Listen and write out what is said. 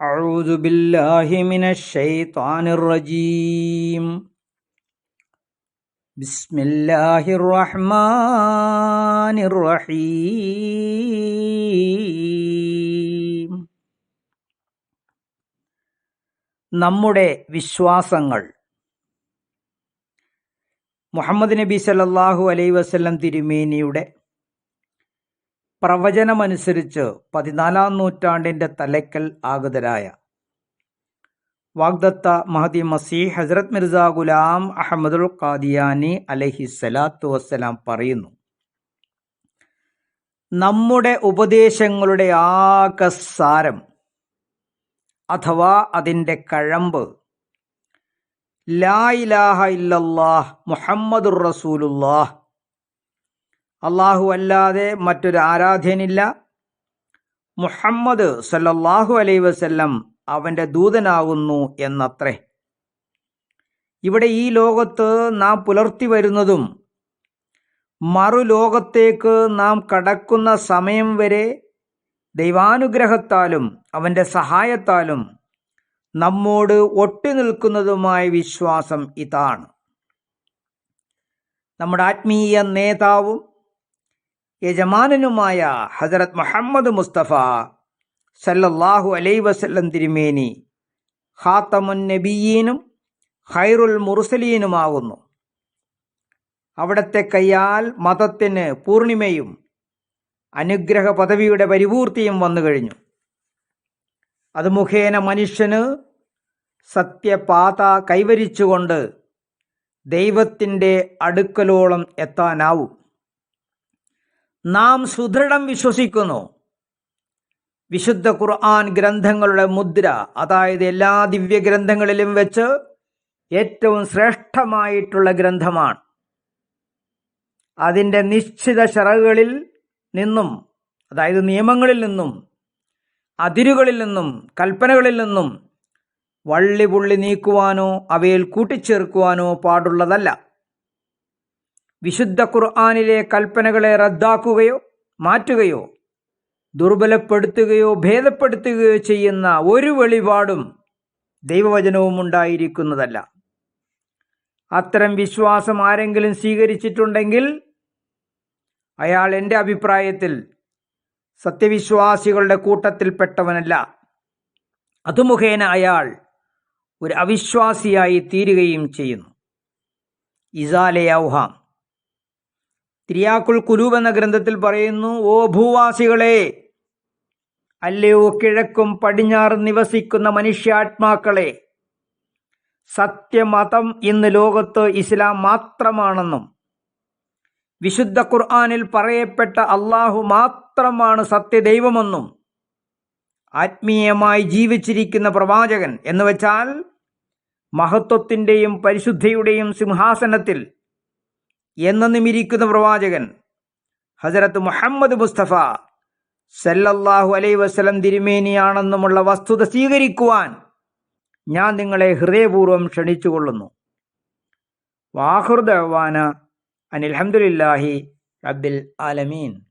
أعوذ بالله من الشيطان الرجيم بسم الله الرحمن الرحيم നമ്മുടെ വിശ്വാസങ്ങൾ മുഹമ്മദ് നബി സല്ലല്ലാഹു അലൈഹി വസല്ലം തിരുമേനിയുടെ പ്രവചനമനുസരിച്ച് പതിനാലാം നൂറ്റാണ്ടിന്റെ തലയ്ക്കൽ ആഗതരായ വാഗ്ദത്ത മഹദി മസീ ഹസ്രത് മിർസ ഗുലാം അഹമ്മദുൽ ഖാദിയാനി അലഹി സലാത്തു വസ്സലാം പറയുന്നു നമ്മുടെ ഉപദേശങ്ങളുടെ ആകസാരം അഥവാ അതിന്റെ കഴമ്പ് ലാ ഇലാഹ ഇല്ലല്ലാഹ് മുഹമ്മദുർ റസൂലുല്ലാഹ് അള്ളാഹു അല്ലാതെ മറ്റൊരു ആരാധ്യനില്ല. മുഹമ്മദ് സല്ലല്ലാഹു അലൈ വസല്ലം അവന്റെ ദൂതനാകുന്നു എന്നത്രേ. ഇവിടെ ഈ ലോകത്ത് നാം പുലർത്തി വരുന്നതും മറുലോകത്തേക്ക് നാം കടക്കുന്ന സമയം വരെ ദൈവാനുഗ്രഹത്താലും അവന്റെ സഹായത്താലും നമ്മോട് ഒട്ടി നിൽക്കുന്നതുമായ വിശ്വാസം ഇതാണ്. നമ്മുടെ ആത്മീയ നേതാവും യജമാനനുമായ ഹസരത് മുഹമ്മദ് മുസ്തഫ സല്ലല്ലാഹു അലൈ വസല്ലം തിരുമേനി ഹാത്തമുൻ നബിയീനും ഖൈറുൽ മുറുസലീനുമാകുന്നു അവിടത്തെ കയ്യാൽ മതത്തിന് പൂർണിമയും അനുഗ്രഹ പദവിയുടെ പരിപൂർത്തിയും വന്നു കഴിഞ്ഞു. അത് മുഖേന മനുഷ്യന് സത്യപാത കൈവരിച്ചുകൊണ്ട് ദൈവത്തിന്റെ അടുക്കലോളം എത്താനാവും. നാം സുദൃഢം വിശ്വസിക്കുന്നു. വിശുദ്ധ ഖുർആൻ ഗ്രന്ഥങ്ങളുടെ മുദ്ര അതായത് എല്ലാ ദിവ്യഗ്രന്ഥങ്ങളിലും വെച്ച് ഏറ്റവും ശ്രേഷ്ഠമായിട്ടുള്ള ഗ്രന്ഥമാണ്. അതിന്റെ നിശ്ചിത ശറകളിൽ നിന്നും അതായത് നിയമങ്ങളിൽ നിന്നും അതിരുകളിൽ നിന്നും കൽപ്പനകളിൽ നിന്നും വള്ളി പുള്ളി നീക്കുവാനോ അവയിൽ കൂട്ടിച്ചേർക്കുവാനോ പാടുള്ളതല്ല. വിശുദ്ധ ഖുർആാനിലെ കൽപ്പനകളെ റദ്ദാക്കുകയോ മാറ്റുകയോ ദുർബലപ്പെടുത്തുകയോ ഭേദപ്പെടുത്തുകയോ ചെയ്യുന്ന ഒരു വെളിപാടും ദൈവവചനവും ഉണ്ടായിരിക്കുന്നതല്ല. അത്തരം വിശ്വാസം ആരെങ്കിലും സ്വീകരിച്ചിട്ടുണ്ടെങ്കിൽ അയാൾ എന്റെ അഭിപ്രായത്തിൽ സത്യവിശ്വാസികളുടെ കൂട്ടത്തിൽപ്പെട്ടവനല്ല. അതുമുഖേന അയാൾ ഒരു അവിശ്വാസിയായി തീരുകയും ചെയ്യുന്നു. ഇസാലെ ഔഹാം. തിരിയാക്കുൾ കുലൂബ് എന്ന ഗ്രന്ഥത്തിൽ പറയുന്നു ഓ ഭൂവാസികളെ അല്ലയോ കിഴക്കും പടിഞ്ഞാറും നിവസിക്കുന്ന മനുഷ്യാത്മാക്കളെ സത്യമതം ഇന്ന് ലോകത്ത് ഇസ്ലാം മാത്രമാണെന്നും വിശുദ്ധ ഖുർആാനിൽ പറയപ്പെട്ട അള്ളാഹു മാത്രമാണ് സത്യദൈവമെന്നും ആത്മീയമായി ജീവിച്ചിരിക്കുന്ന പ്രവാചകൻ എന്ന് വെച്ചാൽ മഹത്വത്തിന്റെയും പരിശുദ്ധിയുടെയും സിംഹാസനത്തിൽ നിമിരിക്കുന്ന പ്രവാചകൻ ഹസരത്ത് മുഹമ്മദ് മുസ്തഫ സല്ലല്ലാഹു അലൈ വസ്ലം തിരുമേനിയാണെന്നുമുള്ള വസ്തുത സ്വീകരിക്കുവാൻ ഞാൻ നിങ്ങളെ ഹൃദയപൂർവം ക്ഷണിച്ചുകൊള്ളുന്നു. വാഹൃദവാന അനിൽഹമുല്ലാഹി റബ്ബിൽ ആലമീൻ.